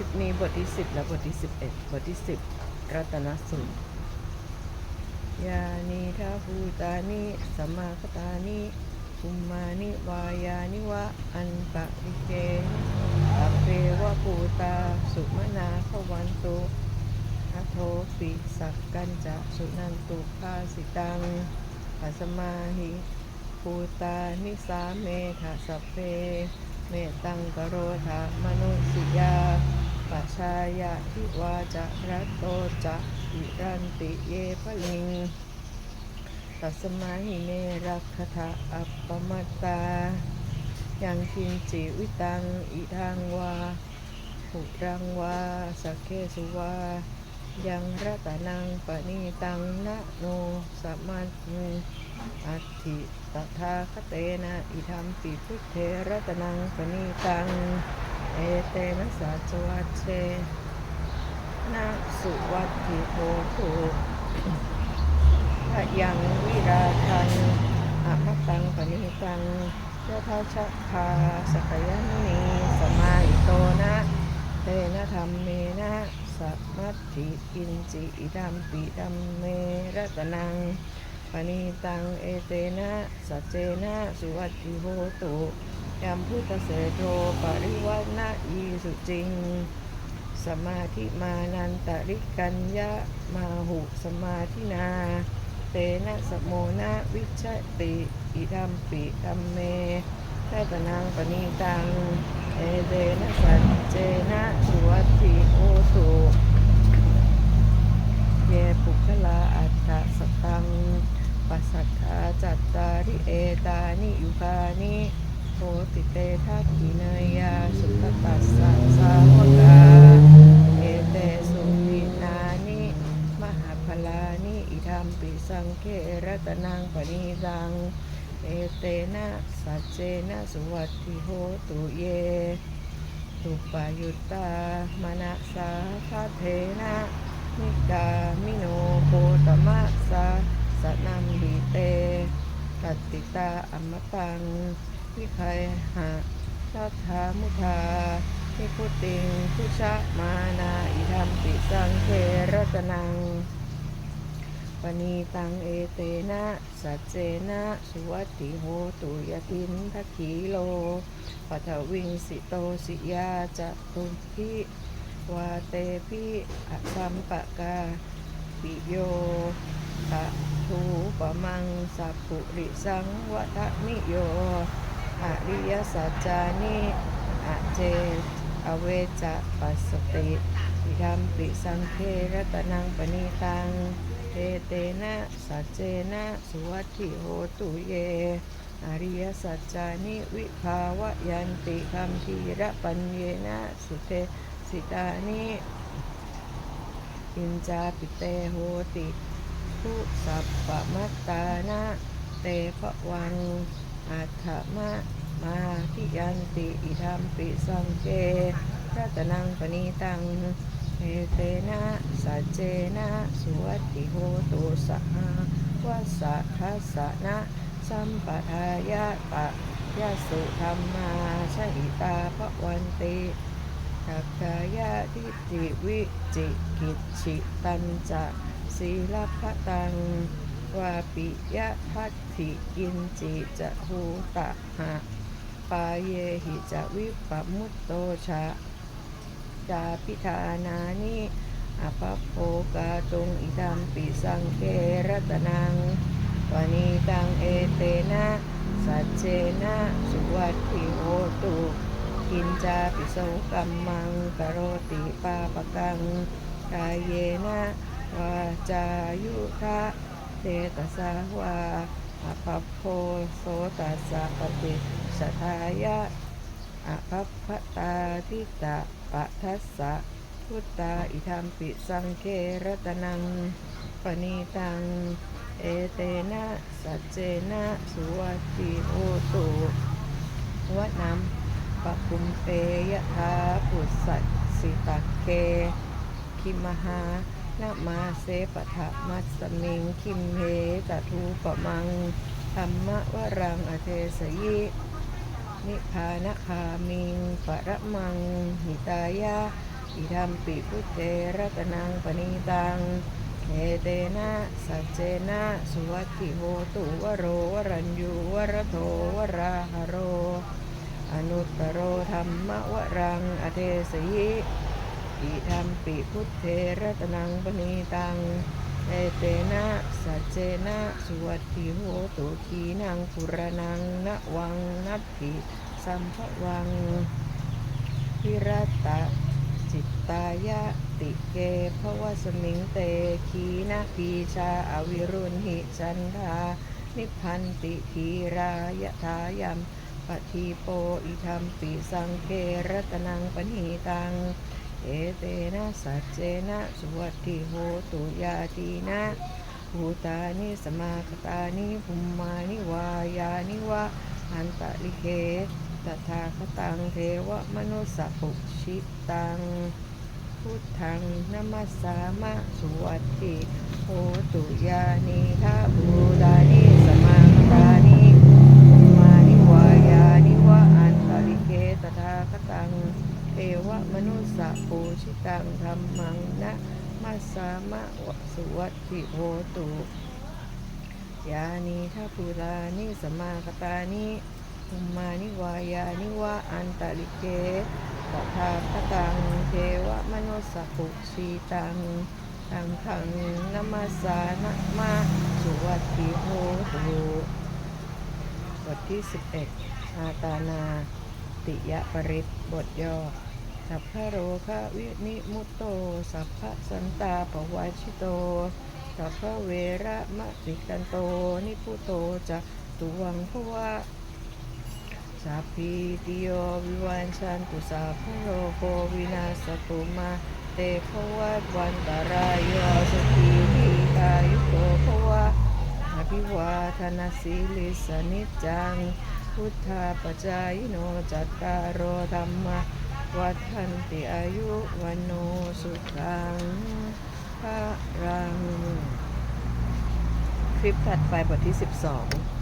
ลิปนี้บทที่ 10 และบทที่ 11 บทที่ 10 รัตนสูตรยานิทาภูตานิสัมมาคตานิภูมานิวายานิวะอันตะริเกอเปวะปูตา สุมนาขวันตุอัโทปิสักกันจะสุนันตุภาสิตังปัสมาหิภูตานิสาเมทะสพเพเมตังกโรธามนุสิยา ปัชชายะทิวาจะรัตโตจะอิรันติเยพลิงตัสมาหิเนรักขทะอัปปมัตตา ยังคินจิวิตังอิทังวาหุรังวาสักเคสุวา ยังรัตนังปณีตังนะโนสัมมันอัตถิตถาคเตนะอิธรรมปิพุทเทรัตนังปณีตัง เอเตนะสัจวัตเชนะสุวัตถิโพธุพยังวิราทังอะมะตังปณิตังเจ้าท้าชะพาสกยันนีสมาอิโตนะเตนะธรรมเมนะสัมมัตถิกินจิอิดัมปิดัมเมรัตนังปณิตังเอเตนะสัจเจนะสุวัตถิโหตุ ยัมพุทธเสโทปริวัณนะอีสุจิง สมาธิมานันตริกัญญะมาหุสมาธินา เตนะสมโมนะวิชติอิดัมปิดัมเมทัตนังปณีตัง เอเดนะสัจเจนะสุวัติโอตุเยปุคลาอัตตะสตังปัสสัทธาจัตตาริเอตานิยุคานิ โพติเตทักขินายาสุตตัสสะสาวกาเอเตสุวินานิมหาพลานิอิธรรมปิสังเครัตนังปณิตังเอเตนะสัจเจนะสุวัตถิโหตุเยตุปายุตตามนะสาคาเทนะนิกามิโนโพตมะสาสนัมบิเตตติตาอมตัง วิไคหะทัทธามุทาทิพุติงพุชะมานาอิธรรมปิสังเครัตนังปณีตังเอเตนะสัจเจนะสุวัติโหตุยตินทัคขีโลปัทวิงสิโตสิยาจะตุพิวาเตพิอสัมปะกาปิโยตะทูปะมังสัพปุริสังวัฏนิโย อริยสัจจานิอเจอเวจะปัสสติอิธรรมปิสังเครตนังปณีตังเอเตนะสัจเจนะสุวัตถิโหตุเยอริยสัจจานิวิภาวะยันติคัมภีระปัญเยนะสุเทสิตานิอินจาปิเตโหติทุสัพปะมัตตานะเตภวัน อัฏฐมะมาทิยันติอิธรรมปิสังเกรัตนังปณีตังเอเตนะสัจเจนะสุวัติโหตุสหวัสสะทัสสะนะสัมปทายะปะยะสุธรรมาชหิตาภวันติทักกายะทิฏฐิวิจิกิจฉิตันจะศีลพะตัง วาปิยะทัตถิกินจิจะภูตะหะปาเยหิจะวิปมุตโตชะจาพิธานานิอภพโภกาตุงอิดัมปิสังเครตนังวานีตังเอเตนะสัจเจนะสุวัตถิโหตุกินจาปิโสกัมมังกโรติปาปกังกายเยนะวาจายุทะ เตตสาวาอภพโพโสตัสสะปฏิสัทายะอภัพพตาทิตะปะทัสสะพุตตาอิธรรมปิสังเครตนังปณีตัง เอเตนะสัจเจนะสุวัติโอตุวะนัมปะคุมเตยะธาปุสสัสสิตะเกคิมหา นามาเสปะทะมัสสมิงคิมเหตทูปะมังธรรมะวรังอเทสยินิพพานะคามิงปะระมังหิตายะอิทัมปิพุเทรัตนังปณิตังเอเตนะสัจเจนะสุวัตติโหตุวโรวรัญยูวรโทวราหโร อนุตตโรธรรมวรังอเทสยิ อิทัมปิพุทเทรัตนังปณีตังเอเตนะสัจเจนะสุวัตถิโหตุขีนังปุรนังนะวังนัตถิสัมภวังพิรัตตจิตตายะติเกภวสมิงเตขีนะพีชาอวิรุณหิจันทานิพพันติทีรายะทายัมปฏิโปอิธรรมปิสังเครตนังปณีตัง เอเตนะสัจเจนะสวัตถิโหตุยาตีนะภูตานิสมาคตานิภุมมานิวายานิวะอันตะลิเคตถาคตังเทวมนุสสปุชิตัง พุทธังนัมมัสสามะสวัตถิโหตุยานิทาภูตานิสมาคตานิมานิวายานิวะอันตริเคตถาคตัง เทวมนุสสะปูชิตังธรรมังนะมัสสามะวะสุวัตถิโหตุยานิทัพพุตานิสมาคตานิภุมมานิวายานิวะอันตริเคตถาคตังเทวมนุสสะปุชีตังตังขังนัมมัสสานะมะสุวัตถิโหตุบทที่ 11 อาตานา ติยปริตบทย่อ สัพพะโรคะวินิมุตโต สัพพะสันตาปวัชิโต สัพพะเวระมะติกันโต นิพุโตจะตุวังภวะสัพพิติโยวิวันชันตุสัพพะโรโควินาสตุมาเตภวัตวันตรายโยสุขีทีกายุโกภวะอภิวาทนาสีลิสนิจัง พุทธาปจายโนจัตตารโอธรรม วัฒนติอายุวันโนสุขังพระรัง คลิปถัดไปบทที่ 12